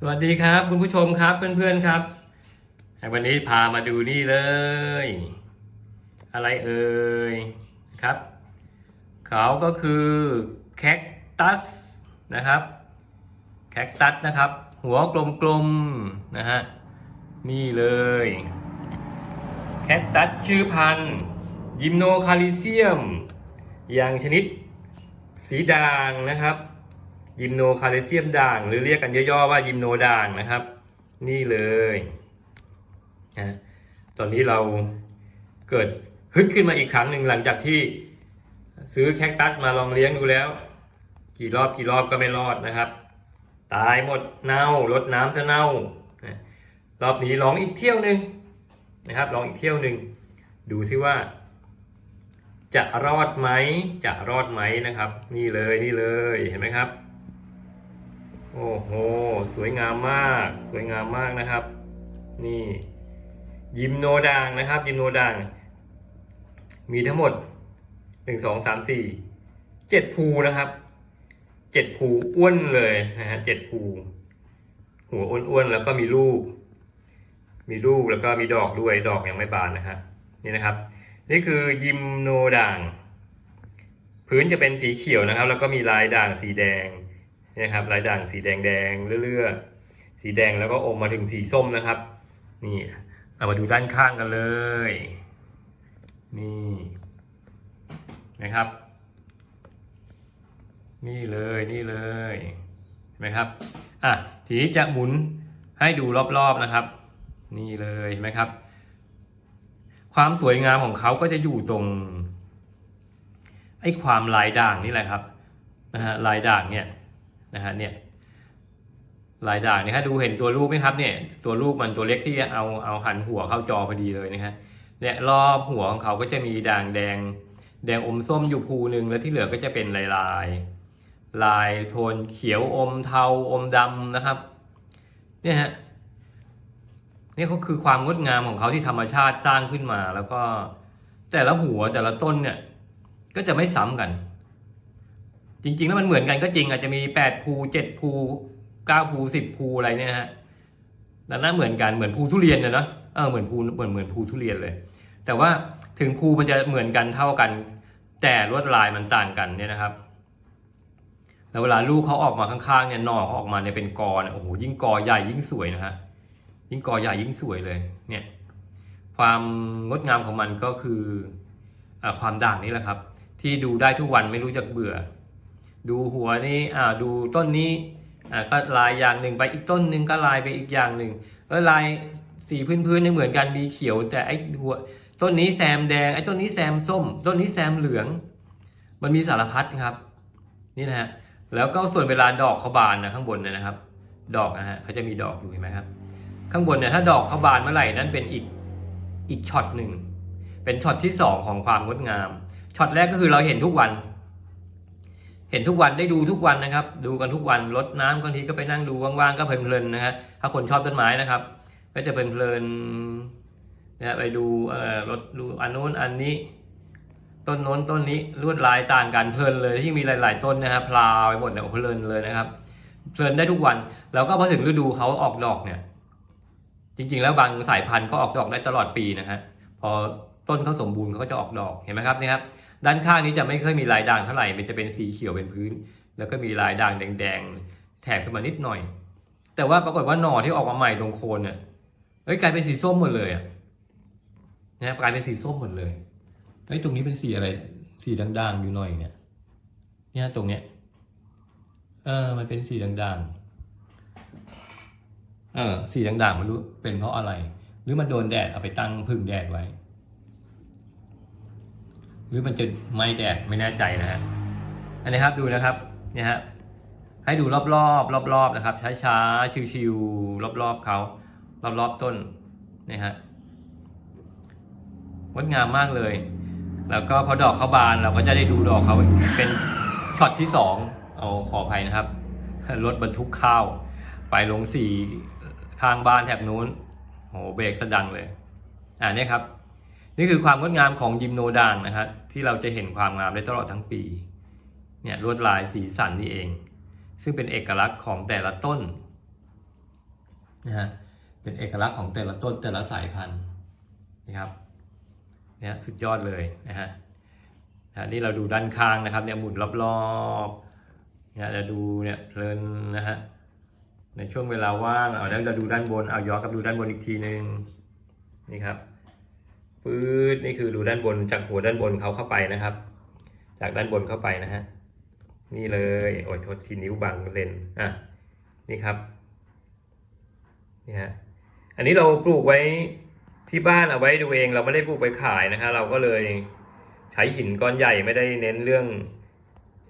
สวัสดีครับ คุณผู้ชมครับเพื่อนๆครับ วันนี้พามาดูนี่เลย อะไรเอ่ยครับ เขาก็คือแคคตัสนะครับแคคตัสนะครับ หัวกลมๆนะฮะนี่เลยแคคตัสชื่อพันธุ์ยิมโนคาลิเซียม อย่างชนิดสีด่างนะครับ ยิมโนคาลิเซียมด่าง หรือเรียกกันย่อๆว่ายิมโนด่างนะครับ นี่เลยนะตอนนี้เราเกิดฮึดขึ้นมาอีกครั้งหนึ่งหลังจากที่ซื้อแคคตัสมาลองเลี้ยงดูแล้ว กี่รอบกี่รอบก็ไม่รอดนะครับ ตายหมดเน่ารดน้ำซะเน่ารอบนี้ลองอีกเที่ยวหนึ่งนะครับ ลองอีกเที่ยวหนึ่งดูซิว่า จะรอดไหมจะรอดไหมนะครับ นี่เลยนี่เลยเห็นไหมครับ โอ้โห สวยงามมาก สวยงามมากนะครับ นี่ ยิมโนด่างนะครับ ยิมโนด่าง มีทั้งหมดหนึ่งสองสามสี่เจ็ดภูนะครับเจ็ดภูอ้วนเลยนะฮะเจ็ดภูหัวอ้วนๆแล้วก็มีลูก มีลูกแล้วก็มีดอกด้วยดอกยังไม่บานนะฮะนี่นะครับ นี่คือยิมโนด่าง พื้นจะเป็นสีเขียวนะครับ แล้วก็มีลายด่างสีแดง นะครับลายด่างสีแดงแดงเรื่อยๆสีแดงแล้วก็อมมาถึงสีส้มนะครับ นี่เรามาดูด้านข้างกันเลย นี่นะครับ นี่เลยนี่เลยเห็นไหมครับอะทีนี้จะหมุนให้ดูรอบๆนะครับ นี่เลยเห็นไหมครับ ความสวยงามของเขาก็จะอยู่ตรงไอ้ความลายด่างนี่แหละครับนะฮะลายด่างเนี่ย นะฮะเนี่ยลายด่างเนี่ยถ้าดูเห็นตัวลูกไหมครับเนี่ยตัวลูกมันตัวเล็กที่เอาเอาหันหัวเข้าจอพอดีเลยนะฮะเนี่ยรอบหัวของเขาก็จะมีด่างแดง แดงอมส้มอยู่ภูหนึ่งแล้วที่เหลือก็จะเป็นลายลายลายโทนเขียวอมเทาอมดำนะครับเนี่ยฮะนี่ก็คือความงดงามของเขาที่ธรรมชาติสร้างขึ้นมา แล้วก็แต่ละหัวแต่ละต้นเนี่ยก็จะไม่ซ้ำกัน จริง ๆ แล้วมันเหมือนกันก็จริง อาจจะมีแปดภูเจ็ดภูเก้าภูสิบภูอะไรเนี่ยนะฮะแต่นั้นเหมือนกันเหมือนภูทุเรียนนะเนาะเออเหมือนภูเหมือนเหมือนภูทุเรียนเลย แต่ว่าถึงภูมันจะเหมือนกันเท่ากัน แต่ลวดลายมันต่างกันเนี่ยนะครับแล้วเวลาลูกเขาออกมาข้างๆเนี่ยหน่อเขาออกมาเนี่ยเป็นกอเนี่ยโอ้โหยิ่งกอใหญ่ยิ่งสวยนะฮะยิ่งกอใหญ่ยิ่งสวยเลยเนี่ยความงดงามของมันก็คืออความด่างนี่แหละครับ ที่ดูได้ทุกวันไม่รู้จักเบื่อ ดูหัวนี่อ่าดูต้นนี้อ่าก็ลายอย่างหนึ่งไปอีกต้นหนึ่งก็ลายไปอีกอย่างหนึ่งแล้วลายสีพื้นๆนี่เหมือนกันมีเขียว แต่ไอ้หัวต้นนี้แซมแดงไอ้ต้นนี้แซมส้ม ต้นนี้แซมเหลือง มันมีสารพัดครับ นี่นะฮะแล้วก็ส่วนเวลาดอกเขาบานนะข้างบนเนยนะครับ ดอกนะฮะเขาจะมีดอกอยู่เห็นไหมครับ ข้างบนเนี่ยถ้าดอกเขาบานเมื่อไหร่นั่นเป็นอีกอีกช็อตหนึ่งเป็นช็อตที่สองของความงดงามช็อตแรกก็คือเราเห็นทุกวัน เห็นทุกวันได้ดูทุกวันนะครับ ดูกันทุกวันรดน้ำบางทีก็ไปนั่งดูว่างๆก็เพลินๆนะฮะถ้าคนชอบต้นไม้นะครับ ก็จะเพลินๆนะฮะไปดูเอ่อรถดูอันนู้นอันนี้ ต้นโน้นต้นนี้ลวดลายต่างกันเพลินเลยที่มีหลาย ๆ ต้นนะครับพลาไปหมดเนี่ยเพลินเลยนะครับเพลินได้ทุกวันแล้วก็พอถึงฤดูเขาออกดอกเนี่ย จริง ๆ แล้วบางสายพันธุ์ก็ออกดอกได้ตลอดปีนะฮะพอต้นเขาสมบูรณ์เขาก็จะออกดอกเห็นไหมครับนี่ครับ ด้านข้างนี้จะไม่ค่อยมีลายด่างเท่าไหร่ มันจะเป็นสีเขียวเป็นพื้น แล้วก็มีลายด่างแดงๆ แถบขึ้นมานิดหน่อย แต่ว่าปรากฏว่าหน่อที่ออกมาใหม่ตรงโคนเนี่ยเฮ้ยกลายเป็นสีส้มหมดเลยอะนะกลายเป็นสีส้มหมดเลยเฮ้ยตรงนี้เป็นสีอะไร สีด่างๆอยู่หน่อยเนี่ย เนี่ยตรงเนี้ย เออ มันเป็นสีด่างๆ เออ สีด่างๆไม่รู้ เป็นเพราะอะไร หรือมันโดนแดดเอาไปตั้งพึ่งแดดไว้ หรือมันจะไหม้แดดไม่แน่ใจนะฮะอันนี้ครับดูนะครับเนี่ยฮะให้ดูรอบๆรอบๆนะครับ ช้าๆชิวๆรอบๆเขารอบๆต้นนี่ฮะงดงามมากเลย แล้วก็พอดอกเขาบานเราก็จะได้ดูดอกเขาเป็นช็อตที่สองเอาขออภัยนะครับรถบรรทุกข้าว ไปลงสีข้างบ้านแถบนู้นโหเบรกสะดังเลย อ่านี่ครับ นี่คือความงดงามของยิมโนดางนะครับที่เราจะเห็นความงามได้ตลอดทั้งปีเนี่ยลวดลายสีสันนี่เอง ซึ่งเป็นเอกลักษณ์ของแต่ละต้นนะฮะเป็นเอกลักษณ์ของแต่ละต้นแต่ละสายพันธุ์นะครับเนี่ยสุดยอดเลยนะฮะนี่เราดูด้านข้างนะครับเนี่ยหมุนรอบๆเนี่ยจะดูเนี่ยเพลินนะฮะในช่วงเวลาว่างเอาแล้วเราดูด้านบนเอาย้อนกลับดูด้านบนอีกทีหนึ่งนี่ครับ ปื๊ดนี่คือดูด้านบนจากหัวด้านบนเขาเข้าไปนะครับ จากด้านบนเข้าไปนะฮะนี่เลยโอ้ยโทษทีนิ้วบังเลนอะนี่ครับนี่ฮะอันนี้เราปลูกไว้ที่บ้านเอาไว้ดูเองเราไม่ได้ปลูกไปขายนะฮะเราก็เลยใช้หินก้อนใหญ่ไม่ได้เน้นเรื่อง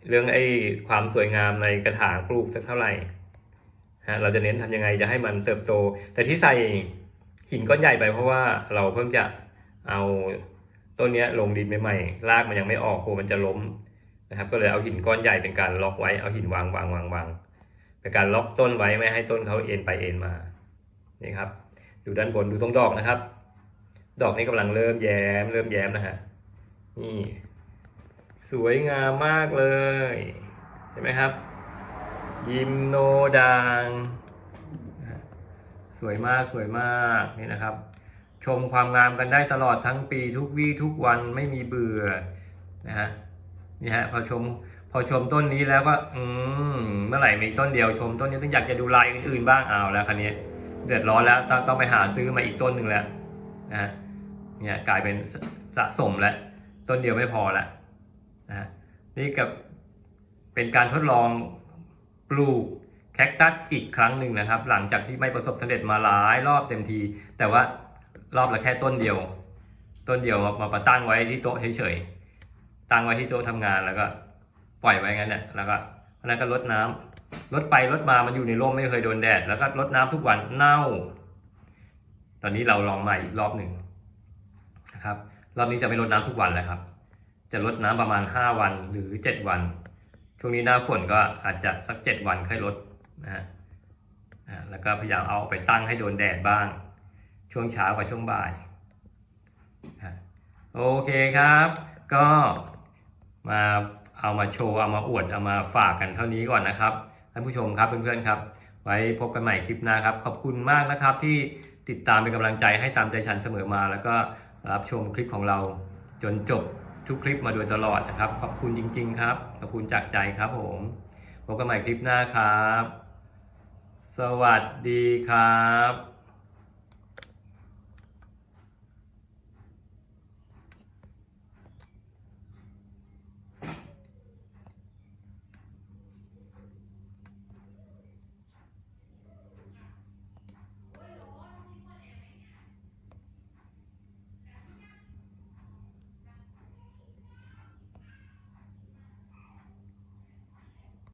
เรื่องไอ้ความสวยงามในกระถางปลูกสักเท่าไหร่ฮะเราจะเน้นทำยังไงจะให้มันเติบโต แต่ที่ใส่หินก้อนใหญ่ไปเพราะว่าเราเพิ่งจะ เอาต้นนี้ลงดินใหม่ๆรากมันยังไม่ออกกลัวมันจะล้มนะครับ ก็เลยเอาหินก้อนใหญ่เป็นการล็อกไว้เอาหินวางวางวางวางเป็นการล็อกต้นไว้ไม่ให้ต้นเขาเอ็นไปเอ็นมานี่ครับดูด้านบนดูตรงดอกนะครับ ดอกนี้กำลังเริ่มแย้มเริ่มแย้มนะฮะนี่ สวยงามมากเลยเห็นไหมครับ ยิมโนดังสวยมากสวยมากนี่นะครับ ชมความงามกันได้ตลอดทั้งปีทุกวี่ทุกวันไม่มีเบื่อนะฮะนี่ฮะพอชมพอชมต้นนี้แล้วก็อืมเมื่อไหร่มีต้นเดียวชมต้นนี้ต้องอยากจะดูลายอื่นๆบ้างเอาแล้วคันนี้เดือดร้อนแล้วต้องต้องไปหาซื้อมาอีกต้นหนึ่งแล้วนะฮะเนี่ยกลายเป็นสสะสมแล้วต้นเดียวไม่พอละนะฮะนี่กับเป็นการทดลองปลูกแคคตัสอีกครั้งหนึ่งนะครับ หลังจากที่ไม่ประสบสำเร็จมาหลายรอบเต็มที แต่ว่า รอบละแค่ต้นเดียว ต้นเดียวมามามาตั้งไว้ที่โต๊ะเฉยๆตั้งไว้ที่โต๊ะทำงานแล้วก็ปล่อยไว้งั้นเนี่ยแล้วก็อันนั้นก็รดน้ำรดไปรดมามันอยู่ในร่มไม่เคยโดนแดด แล้วก็รดน้ำทุกวันเน่า ตอนนี้เราลองใหม่อีกรอบหนึ่งนะครับ รอบนี้จะไม่รดน้ำทุกวันแล้วครับ จะรดน้ำประมาณ 5 วันหรือ 7 วัน ช่วงนี้หน้าฝนก็อาจจะสัก 7 วันค่อยลดนะฮะแล้วก็พยายามเอาไปตั้งให้โดนแดดบ้าง ช่วงเช้ากับช่วงบ่ายโอเคครับ ก็มาเอามาโชว์ เอามาอวด เอามาฝากกันเท่านี้ก่อนนะครับท่านผู้ชมครับเพื่อนๆครับ ไว้พบกันใหม่คลิปหน้าครับ ขอบคุณมากนะครับที่ติดตามเป็นกำลังใจให้ตามใจฉันเสมอมา แล้วก็รับชมคลิปของเราจนจบทุกคลิปมาโดยตลอดนะครับ ขอบคุณจริง ๆ ครับ ขอบคุณจากใจครับผม พบกันใหม่คลิปหน้าครับ สวัสดีครับ